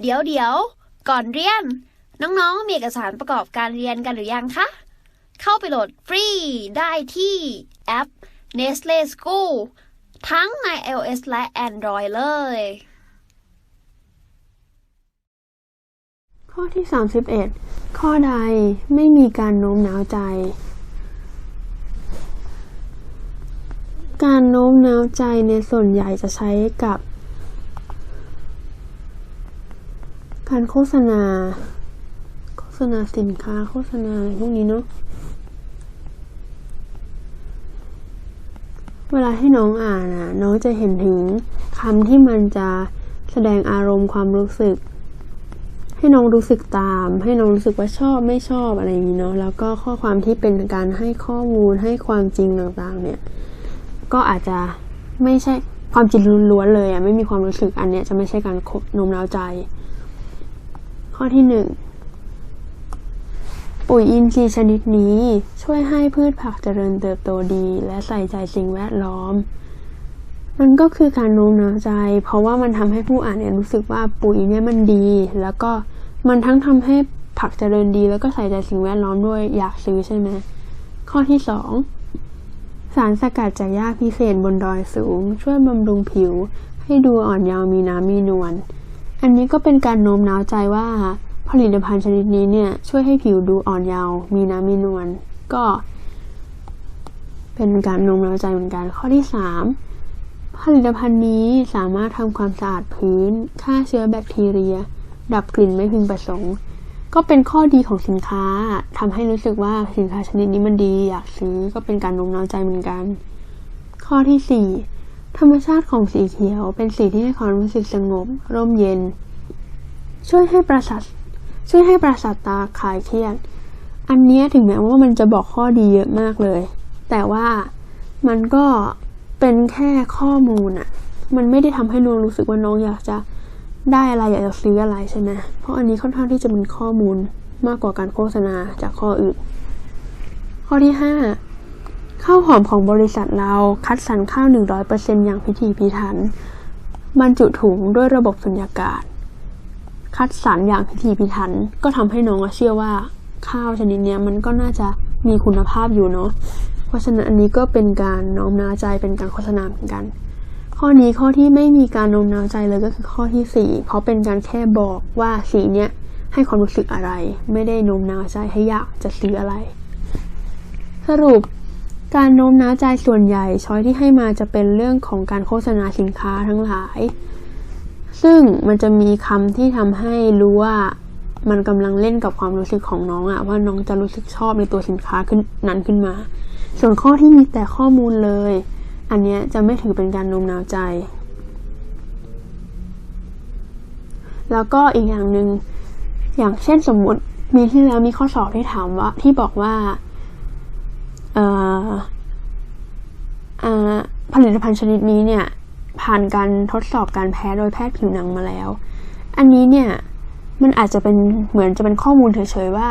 เดี๋ยวเดี๋ยวก่อนเรียน น้องๆ มีเอกสารประกอบการเรียนกันหรือยังคะ เข้าไปโหลดฟรีได้ที่แอป Nestle School ทั้งใน iOS และ Android เลย ข้อที่ 31 ข้อใดไม่มีการโน้มน้าวใจ การโน้มน้าวใจในส่วนใหญ่จะใช้กับ การโฆษณา โฆษณาสินค้า โฆษณาอะไรพวกนี้เนาะ เวลาให้น้องอ่านอะ น้องจะเห็นถึงคำที่มันจะแสดงอารมณ์ความรู้สึก ให้น้องรู้สึกตาม ให้น้องรู้สึกว่าชอบไม่ชอบอะไรอย่างนี้เนาะ แล้วก็ข้อความที่เป็นการให้ข้อมูลให้ความจริงต่างๆ เนี่ย ก็อาจจะไม่ใช่ความจริงล้วนๆเลยอะไม่มีความรู้สึกอันเนี้ยจะไม่ใช่การโน้มน้าวใจ ข้อที่หนึ่งปุ๋ยอินทรีย์ชนิดนี้ช่วยให้พืชผักเจริญเติบโตดี และใส่ใจสิ่งแวดล้อม มันก็คือการโน้มน้าวใจ เพราะว่ามันทำให้ผู้อ่านเนี่ยรู้สึกว่าปุ๋ยเนี่ยมันดี แล้วก็มันทั้งทำให้ผักเจริญดี แล้วก็ใส่ใจสิ่งแวดล้อมด้วยอยากซื้อใช่ไหมข้อที่สองสารสกัดจากหญ้าพิเศษบนดอยสูง ช่วยบำรุงผิวให้ดูอ่อนเยาว์มีน้ำมีนวล อันนี้ก็เป็นการโน้มน้าวใจว่า ผลิตภัณฑ์ชนิดนี้เนี่ย ช่วยให้ผิวดูอ่อนเยาว์มีน้ำมีนวลก็ เป็นการโน้มน้าวใจเหมือนกัน ข้อที่สามผลิตภัณฑ์นี้สามารถทำความสะอาดพื้นฆ่าเชื้อแบคทีเรีย ดับกลิ่นไม่พึงประสงค์ ก็เป็นข้อดีของสินค้าทำให้รู้สึกว่าสินค้าชนิดนี้มันดี อยากซื้อก็เป็นการโน้มน้าวใจเหมือนกัน ข้อที่สี่ ธรรมชาติของสีเขียวเป็นสีที่ให้ความรู้สึกสงบ ร่มเย็น ช่วยให้ประสาทช่วยให้ประสาทตาคลายเครียด อันนี้ถึงแม้ว่ามันจะบอกข้อดีเยอะมากเลย แต่ว่ามันก็เป็นแค่ข้อมูลอะมันไม่ได้ทำให้น้องรู้สึกว่าน้องอยากจะได้อะไรอยากจะซื้ออะไรใช่ไหมเพราะอันนี้ค่อนข้างที่จะเป็นข้อมูลมากกว่าการโฆษณาจากข้ออื่น ข้อที่ห้า ข้าวหอมของบริษัทเราคัดสรรข้าว 100%อย่างพิถีพิถัน บรรจุถุงด้วยระบบสุญญากาศ คัดสรรอย่างพิถีพิถัน ก็ทำให้น้องเชื่อว่าข้าวชนิดนี้มันก็น่าจะมีคุณภาพอยู่เนาะ เพราะฉะนั้นอันนี้ก็เป็นการน้อมน้าวใจเป็นการโฆษณาเหมือนกัน ข้อนี้ข้อที่ไม่มีการน้อมน้าวใจเลยก็คือข้อที่สี่เพราะเป็นการแค่บอกว่าสีเนี้ยให้ความรู้สึกอะไร ไม่ได้โน้มน้าวใจให้อยากจะซื้ออะไร สรุป การโน้มน้าวใจส่วนใหญ่ช้อยที่ให้มาจะเป็นเรื่องของการโฆษณาสินค้าทั้งหลาย ซึ่งมันจะมีคำที่ทำให้รู้ว่ามันกำลังเล่นกับความรู้สึกของน้องอะว่าน้องจะรู้สึกชอบในตัวสินค้าขึ้นนั้นขึ้นมา ส่วนข้อที่มีแต่ข้อมูลเลย อันเนี้ยจะไม่ถือเป็นการโน้มน้าวใจ แล้วก็อีกอย่างหนึ่งอย่างเช่นสมมุติมีที่แล้วมีข้อสอบที่ถามว่าที่บอกว่า ผลิตภัณฑ์ชนิดนี้เนี่ยผ่านการทดสอบการแพ้โดยแพทย์ผิวหนังมาแล้ว อันนี้เนี่ยมันอาจจะเป็นเหมือนจะเป็นข้อมูลเฉยๆว่า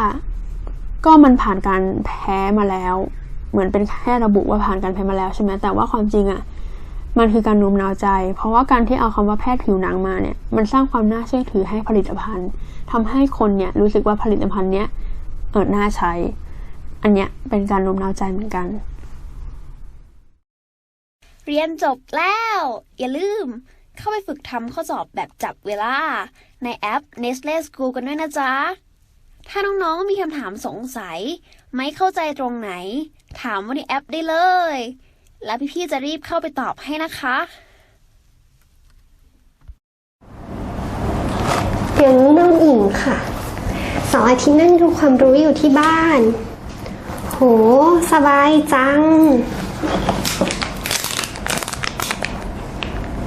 ก็มันผ่านการแพ้มาแล้ว เหมือนเป็นแค่ระบุว่าผ่านการแพ้มาแล้วใช่ไหมแต่ว่าความจริงอะ่ะมันคือการโน้มน้าวใจ เพราะว่าการที่เอาคำว่าแพทย์ผิวหนังมาเนี่ย มันสร้างความน่าเชื่อถือให้ผลิตภัณฑ์ทำให้คนเนี่ยรู้สึกว่าผลิตภัณฑ์เนี้ยเออน่าใช้ อันเนี้ยเป็นการโน้มน้าวใจเหมือนกัน เรียนจบแล้ว อย่าลืม เข้าไปฝึกทำข้อสอบแบบจับเวลา ในแอป Nestle School กันด้วยนะจ๊ะ ถ้าน้องๆมีคำถามสงสัย ไม่เข้าใจตรงไหน ถามว่าในแอปได้เลย แล้วพี่ๆจะรีบเข้าไปตอบให้นะคะเดี๋ยวนี้น้องอิงค่ะเสาร์อาทิตย์นั่งดูความรู้อยู่ที่บ้าน โห สบายจัง